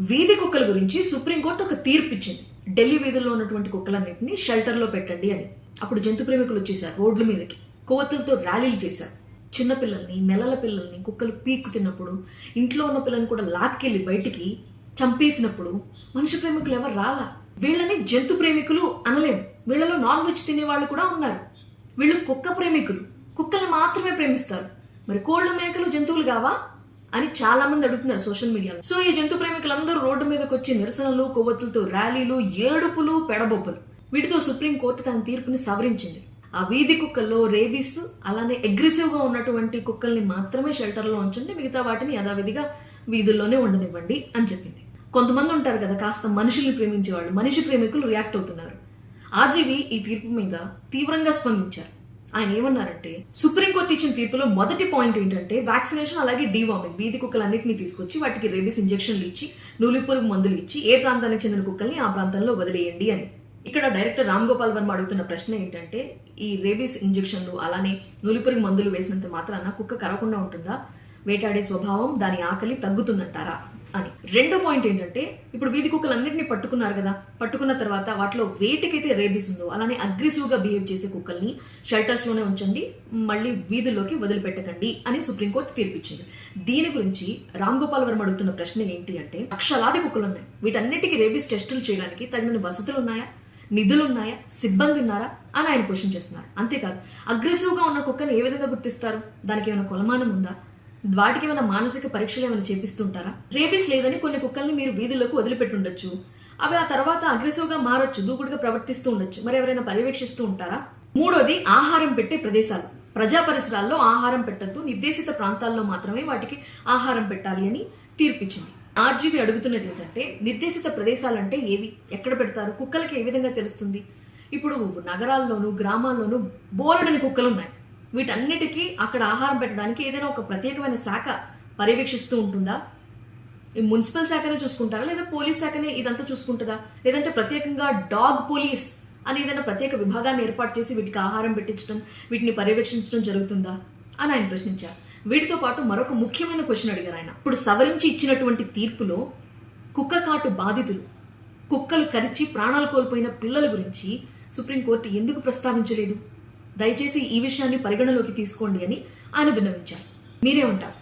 వీధి కుక్కల గురించి సుప్రీంకోర్టు ఒక తీర్పు ఇచ్చింది ఢిల్లీ వీధుల్లో ఉన్నటువంటి కుక్కలన్నింటినీ షెల్టర్లో పెట్టండి అని. అప్పుడు జంతు ప్రేమికులు వచ్చేసారు రోడ్ల మీదకి. కోతులతో ర్యాలీలు చేశారు. చిన్నపిల్లల్ని నెలల పిల్లల్ని కుక్కలు పీక్కు తిన్నప్పుడు ఇంట్లో ఉన్న పిల్లల్ని కూడా లాక్కెళ్ళి బయటికి చంపేసినప్పుడు మనిషి ప్రేమికులు ఎవరు రాలా? వీళ్ళని జంతు ప్రేమికులు అనలేము వీళ్ళలో నాన్ వెజ్ తినే వాళ్ళు కూడా ఉన్నారు. వీళ్ళు కుక్క ప్రేమికులు. కుక్కల్ని మాత్రమే ప్రేమిస్తారు. మరి కోళ్ళు మేకలు జంతువులు కావా? అని చాలా మంది అడుగుతున్నారు సోషల్ మీడియాలో. సో ఈ జంతు ప్రేమికులందరూ రోడ్డు మీదకి వచ్చి నిరసనలు కొవ్వొత్తులతో ర్యాలీలు ఏడుపులు పెడబొబ్బలు. వీటితో సుప్రీం కోర్టు తన తీర్పుని సవరించింది. ఆ వీధి కుక్కల్లో రేబీస్ అలానే అగ్రెసివ్గా ఉన్నటువంటి కుక్కల్ని మాత్రమే షెల్టర్లో ఉంచండి మిగతా వాటిని యథావిధిగా వీధుల్లోనే ఉండనివ్వండి అని చెప్పింది. కొంతమంది ఉంటారు కదా కాస్త మనుషుల్ని ప్రేమించే వాళ్ళు మనిషి ప్రేమికులు రియాక్ట్ అవుతున్నారు. ఆర్జీవి ఈ తీర్పు మీద తీవ్రంగా స్పందించారు. ఆయన ఏమన్నారంటే సుప్రీంకోర్టు ఇచ్చిన తీర్పులో మొదటి పాయింట్ ఏంటంటే వ్యాక్సినేషన్ అలాగే డీవార్మింగ్ వీధి కుక్కలన్నింటినీ తీసుకొచ్చి వాటికి రేబీస్ ఇంజెక్షన్లు ఇచ్చి నులిపురుగు మందులు ఇచ్చి ఏ ప్రాంతానికి చెందిన కుక్కల్ని ఆ ప్రాంతంలో వదిలేయండి అని. ఇక్కడ డైరెక్టర్ రామ్ గోపాల్ వర్మ అడుగుతున్న ప్రశ్న ఏంటంటే ఈ రేబీస్ ఇంజెక్షన్లు అలానే నులిపురుగు మందులు వేసినంత మాత్రాన కుక్క కరవకుండా ఉంటుందా? వేటాడే స్వభావం దాని ఆకలి తగ్గుతుందంటారా? అని రెండో పాయింట్ ఏంటంటే ఇప్పుడు వీధి కుక్కలన్నింటినీ పట్టుకున్నారు కదా పట్టుకున్న తర్వాత వాటిలో వేటికైతే రేబీస్ ఉందో అలానే అగ్రెసివ్గా బిహేవ్ చేసే కుక్కల్ని షెల్టర్స్లోనే ఉంచండి మళ్ళీ వీధుల్లోకి వదిలిపెట్టకండి అని సుప్రీంకోర్టు తీర్పిచ్చింది. దీని గురించి రామ్ గోపాల్ వర్మ అడుగుతున్న ప్రశ్న ఏంటి అంటే లక్షలాది కుక్కలు ఉన్నాయి వీటన్నిటికీ రేబీస్ టెస్టులు చేయడానికి తగిన వసతులు ఉన్నాయా నిధులు ఉన్నాయా సిబ్బంది ఉన్నారా అని ఆయన క్వశ్చన్ చేస్తున్నారు. అంతేకాదు అగ్రెసివ్గా ఉన్న కుక్కని ఏ విధంగా గుర్తిస్తారు? దానికి ఏమైనా కొలమానం ఉందా? వాటికి ఏమైనా మానసిక పరీక్షలు ఏమైనా చేపిస్తుంటారా? రేబీస్ లేదని కొన్ని కుక్కల్ని మీరు వీధులకు వదిలిపెట్టుండొచ్చు. అవి ఆ తర్వాత అగ్రెసివ్గా మారొచ్చు దూకుడుగా ప్రవర్తిస్తూ ఉండొచ్చు. మరి ఎవరైనా పర్యవేక్షిస్తూ ఉంటారా? మూడోది ఆహారం పెట్టే ప్రదేశాలు. ప్రజా పరిసరాల్లో ఆహారం పెట్టద్దు నిర్దేశిత ప్రాంతాల్లో మాత్రమే వాటికి ఆహారం పెట్టాలి అని తీర్పిచ్చింది. ఆర్జీవి అడుగుతున్నది ఏంటంటే నిర్దేశిత ప్రదేశాలంటే ఏవి? ఎక్కడ పెడతారు? కుక్కలకి ఏ విధంగా తెలుస్తుంది? ఇప్పుడు నగరాల్లోనూ గ్రామాల్లోనూ బోలెడని కుక్కలు ఉన్నాయి వీటన్నిటికీ అక్కడ ఆహారం పెట్టడానికి ఏదైనా ఒక ప్రత్యేకమైన శాఖ పర్యవేక్షిస్తూ ఉంటుందా? ఈ మున్సిపల్ శాఖనే చూసుకుంటారా? లేదా పోలీస్ శాఖనే ఇదంతా చూసుకుంటుందా? లేదంటే ప్రత్యేకంగా డాగ్ పోలీస్ అని ఏదైనా ప్రత్యేక విభాగాన్ని ఏర్పాటు చేసి వీటికి ఆహారం పెట్టించడం వీటిని పర్యవేక్షించడం జరుగుతుందా? అని ఆయన ప్రశ్నించారు. వీటితో పాటు మరొక ముఖ్యమైన క్వశ్చన్ అడిగారు ఆయన. ఇప్పుడు సవరించి ఇచ్చినటువంటి తీర్పులో కుక్క కాటు బాధితులు కుక్కలు కరిచి ప్రాణాలు కోల్పోయిన పిల్లల గురించి సుప్రీంకోర్టు ఎందుకు ప్రస్తావించలేదు? దయచేసి ఈ విషయాన్ని పరిగణలోకి తీసుకోండి అని ఆయన విన్నవించారు. మీరేమంటారు